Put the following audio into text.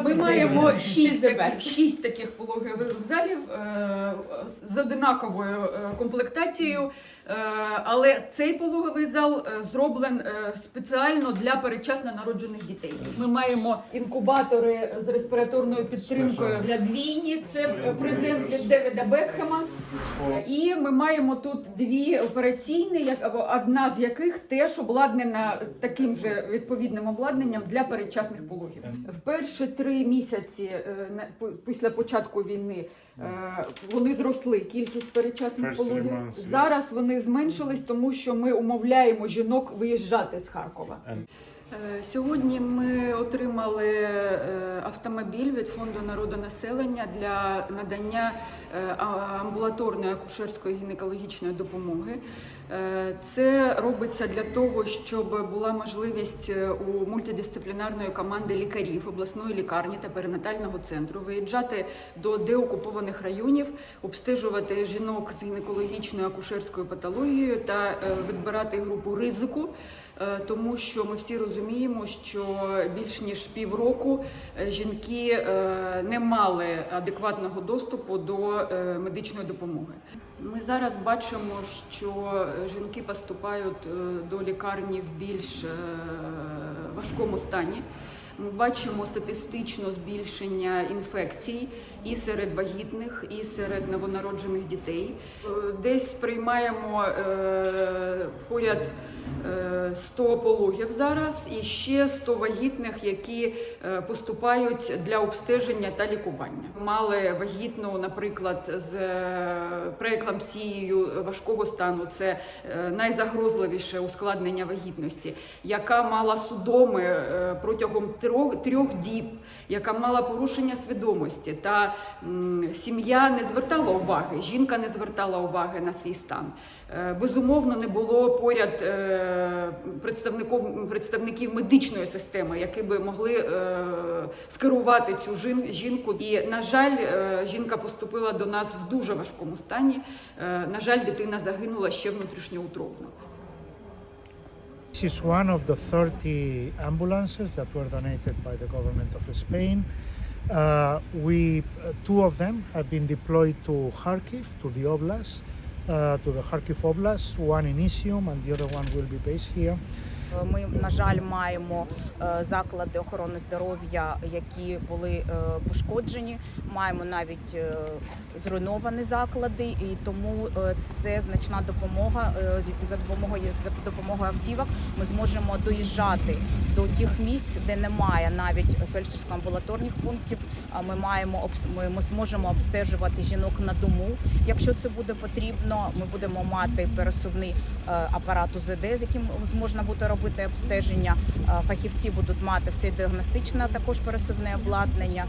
Ми маємо шість таких, шість таких пологових залів е, з одинаковою е, комплектацією. Е, Але цей пологовий зал е, зроблен е, спеціально для передчасно народжених дітей. Ми маємо інкубатори з респіраторною підтримкою для двійні. Це презент від Девіда Бекхема. І ми маємо тут дві операційні, одна з яких теж обладнана таким же відповідним обладнанням для передчасних пологів. В перші три місяці після початку війни е, вони зросли кількість передчасних First three пологів. months, yes. Зараз вони зменшились, тому що ми умовляємо жінок виїжджати з Харкова. And- Е, Сьогодні ми отримали е, автомобіль від фонду народонаселення для надання амбулаторної акушерської гінекологічної допомоги. Е, Це робиться для того, щоб була можливість е, у мультидисциплінарної команди лікарів обласної лікарні та перинатального центру виїжджати до деокупованих районів, обстежувати жінок з гінекологічною акушерською патологією та е, відбирати групу ризику. Е, тому що ми всі розуміємо, що більш ніж півроку е, жінки е, не мали адекватного доступу до е, медичної допомоги. Ми зараз бачимо, що жінки поступають е, до лікарні в більш е, важкому стані. Ми бачимо статистично збільшення інфекцій і серед вагітних, і серед новонароджених дітей. Е, Десь приймаємо е, поряд е, 100 пологів зараз і ще 100 вагітних, які е, поступають для обстеження та лікування. Мали вагітну, наприклад, з е, прееклампсією важкого стану. Це е, найзагрозливіше ускладнення вагітності, яка мала судоми е, протягом трьох, трьох діб, яка мала порушення свідомості. Та сім'я не звертала уваги, жінка не звертала уваги на свій стан. Е, Безумовно, не було поряд е, представників, представників медичної системи, які би могли е, скерувати цю жінку. І, на жаль, жінка поступила до нас в дуже важкому стані. На жаль, дитина загинула ще внутрішньоутробно. This is one of the 30 ambulances that were donated by the government of Spain. Uh, we, uh, two of them have been deployed to Kharkiv, to the oblast, uh, to the Kharkiv oblast, one in Isium and the other one will be based here. Ми, на жаль, маємо е, заклади охорони здоров'я, які були е, пошкоджені. Маємо навіть е, зруйновані заклади, і тому це значна допомога. За допомогою за допомогою автівок ми зможемо доїжджати до тих місць, де немає навіть фельдшерсько-амбулаторних пунктів. Ми маємо ми зможемо обстежувати жінок на дому. Якщо це буде потрібно, ми будемо мати пересувний е, апарат УЗД, з яким можна буде робити обстеження. Е, Фахівці будуть мати все діагностичне, а також пересувне обладнання.